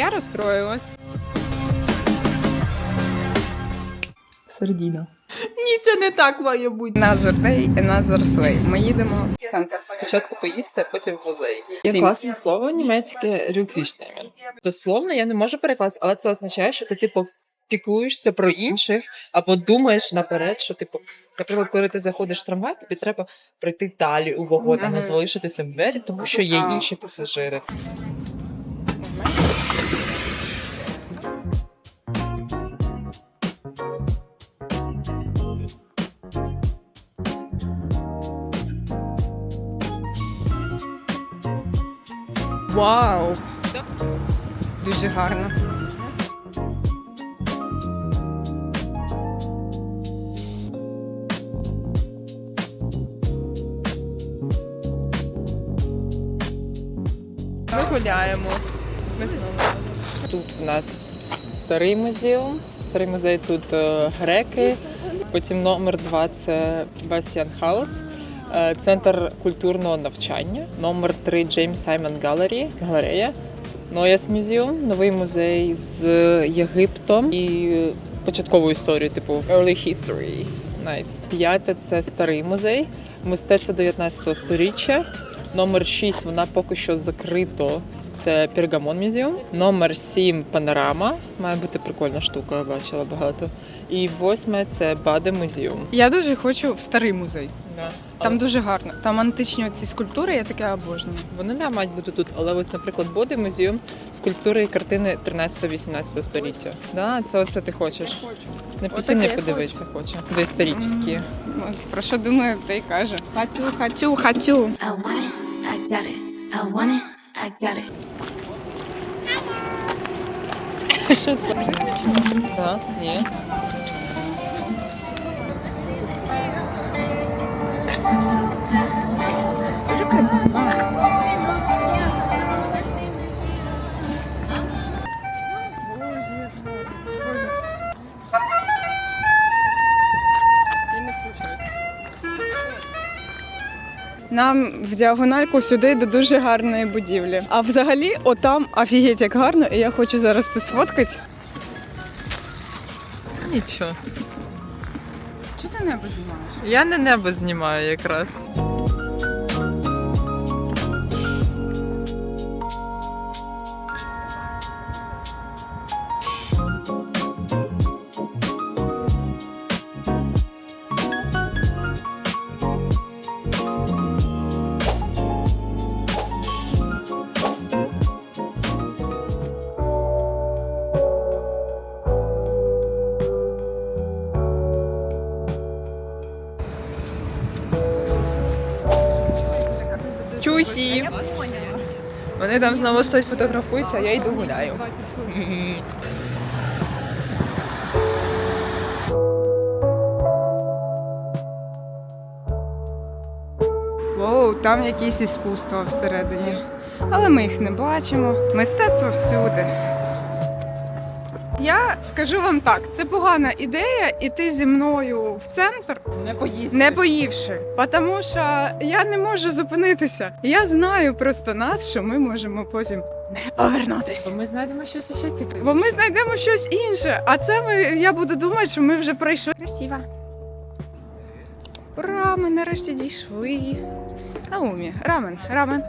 Я розстроїлась. Середіна. Ні, це не так має бути. Another day, another slay. Ми їдемо в центр. Спочатку поїсти, а потім в музей. Є Сім. класне слово німецьке рюкзичнемен. Дословно я не можу перекласти, але це означає, що ти типу піклуєшся про інших або думаєш наперед, що типу, наприклад, коли ти заходиш в трамвай, тобі треба прийти далі у вагон, а не залишитися в двері, тому що є інші пасажири. Вау! Дуже гарно. Ми гуляємо. Тут в нас старий музеум. Старий музей тут е, греки. Потім номер два це Бастіан Хаус, е, центр культурного навчання. Номер три Джеймс Саймон Галері, галерея. Нояс Мюзіум, новий музей з Єгиптом і початковою історією, типу Early History. Nice. П'яте це старий музей, мистецтво 19 століття. Номер 6 вона поки що закрито. Це Пергамон Мюзіум. Номер 7 Панорама. Має бути прикольна штука, бачила багато. І восьме це Баде Музеум. Я дуже хочу в старий музей. Да. Там дуже гарно. Там античні ці скульптури, я таке обожнюю. Вони не мають бути тут, але ось, наприклад, Боди музеум скульптури і картини 13-18 століття. Да, це оце ти хочеш. Не Отаке піти не я подивитися хоче. Доісторичні. Ну, Про що думаю, те й каже. Хочу, хочу, хочу. I want it, I got it. I want it, I got it. Що це? Да? Ні. Дуже Нам в діагональку сюди до дуже гарної будівлі. А взагалі, отам офігеть як гарно, і я хочу зараз це сфоткати. Нічого. Чого ти небо знімаєш? Я не небо знімаю якраз. Чусі! Вони там знову стоять фотографуються, а я йду гуляю. Воу, там якісь іскусства всередині. Але ми їх не бачимо. Мистецтво всюди. Я скажу вам так: це погана ідея іти зі мною в центр, Не поїсти. не поївши. Тому що я не можу зупинитися. Я знаю просто нас, що ми можемо потім не повернутися. Бо ми знайдемо щось ще цікаве. Бо ми знайдемо щось інше. А це ми, я буду думати, що ми вже пройшли. Красиво. Ура, ми нарешті дійшли. Наумі, рамен, рамен.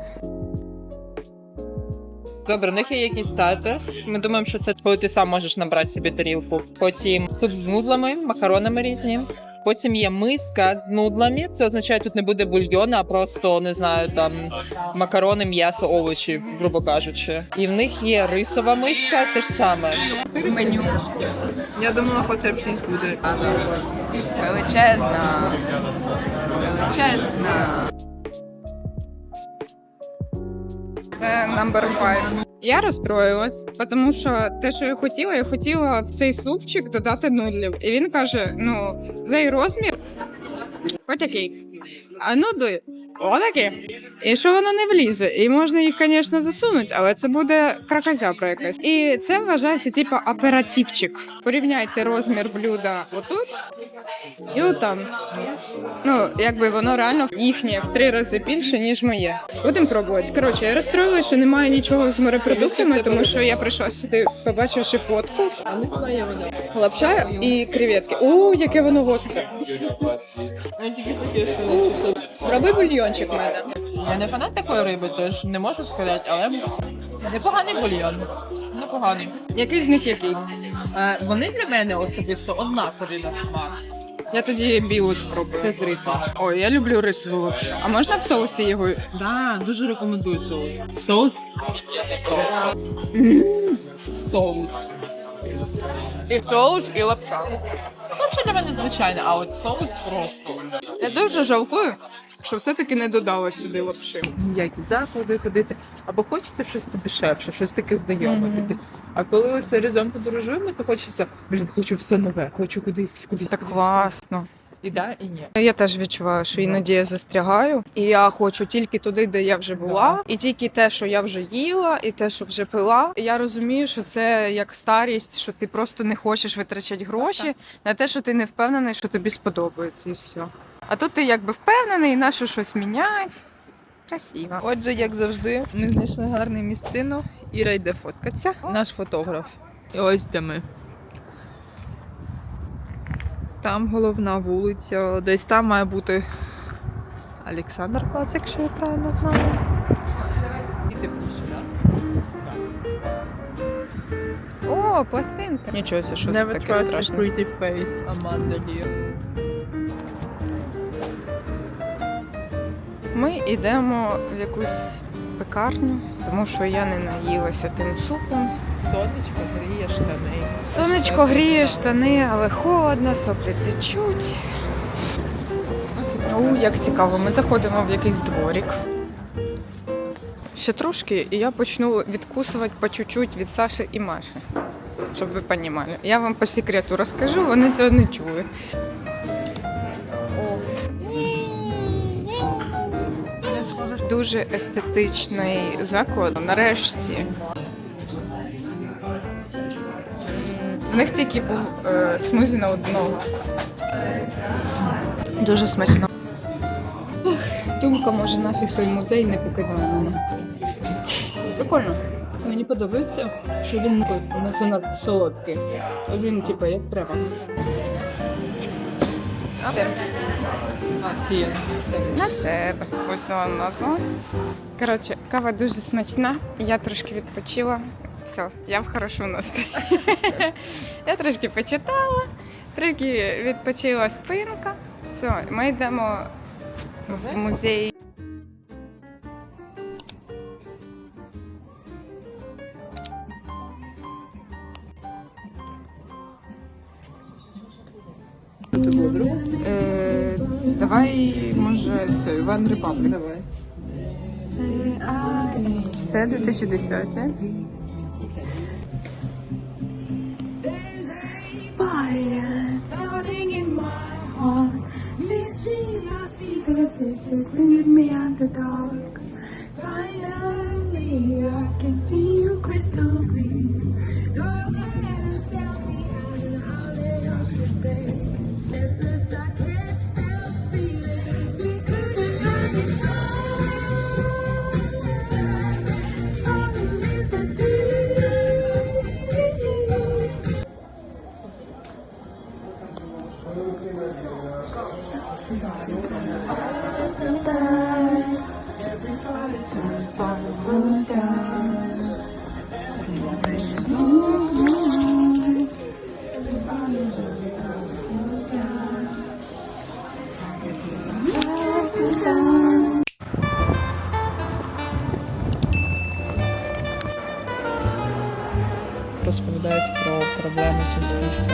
Добре, в них є якийсь стартерс. Ми думаємо, що це коли ти сам можеш набрати собі тарілку. Потім суп з нудлами, макаронами різні. Потім є миска з нудлами. Це означає, тут не буде бульйону, а просто не знаю, там макарони, м'ясо, овочі, грубо кажучи. І в них є рисова миска, те ж саме. Меню. Я думала, хоча б щось буде. Величезна. Величезна. Це number five. Я розстроїлась, тому що те, що я хотіла, я хотіла в цей супчик додати нудлів. І він каже: ну, цей розмір отакий. А нудли Отакі. І що воно не влізе. І можна їх, звісно, засунути, але це буде кракозябра якась. І це вважається типу аперативчик. Порівняйте розмір блюда отут і отам. Ну, якби воно реально їхнє в три рази більше, ніж моє. Будемо пробувати. Коротше, я розстроїлася, що немає нічого з морепродуктами, тому що я прийшла сюди, побачивши фотку. Лапша і креветки. У, яке воно гостре. Я тільки бульйончик в мене. Я не фанат такої риби, тож не можу сказати, але непоганий бульйон. Непоганий. Який з них який? Е, вони для мене особисто однакові на смак. Я тоді білу спробую. Це з рисом. Ой, я люблю рисову лапшу. А можна в соусі його? Да, дуже рекомендую соус. Соус? Соус. І соус, і лапша. Лапша для мене звичайна, а от соус просто. Я дуже жалкую, що все-таки не додала сюди лапши. Ніякі заклади ходити. Або хочеться щось подешевше, щось таке знайоме піти. А коли оце разом подорожуємо, то хочеться, блін, хочу все нове, хочу кудись, кудись. Так класно. І да, і ні. Я теж відчуваю, що іноді я застрягаю, і я хочу тільки туди, де я вже була, і тільки те, що я вже їла, і те, що вже пила. Я розумію, що це як старість, що ти просто не хочеш витрачати гроші на те, що ти не впевнений, що тобі сподобається, і все. А тут ти якби впевнений, на що щось міняти. Красиво. Отже, як завжди, ми знайшли гарну місцину. Іра йде фоткатися. Наш фотограф. І ось де ми. Там головна вулиця, десь там має бути Олександр Плац, якщо я правильно знаю. О, пластинка. Нічого, це щось таке страшне. pretty face, Amanda Lear. Ми йдемо в якусь пекарню, тому що я не наїлася тим супом. Сонечко гріє штани. Сонечко гріє штани, але холодно, соплі течуть. У, як цікаво, ми заходимо в якийсь дворик. Ще трошки, і я почну відкусувати по чуть-чуть від Саші і Маші. Щоб ви розуміли. Я вам по секрету розкажу, вони цього не чули. Дуже естетичний заклад. Нарешті. В них тільки був е, смузі на одного. Дуже смачно. Думка, може нафіг той музей не покидає мене. Прикольно. Мені подобається, що він не занадто солодкий. Він, типу, як треба. А, ці. На себе. Ось вона назва. Коротше, кава дуже смачна. Я трошки відпочила. Все, я в хорошому настрої. я трошки почитала, трішки відпочила спинка. Все, ми йдемо в музей. Е, давай, може, це One Republic. Давай. Це 2010. fire starting in my heart. Listening, I feel the faces lead me out the dark. Finally, I can see you crystal clear. Розповідають про проблеми суспільства.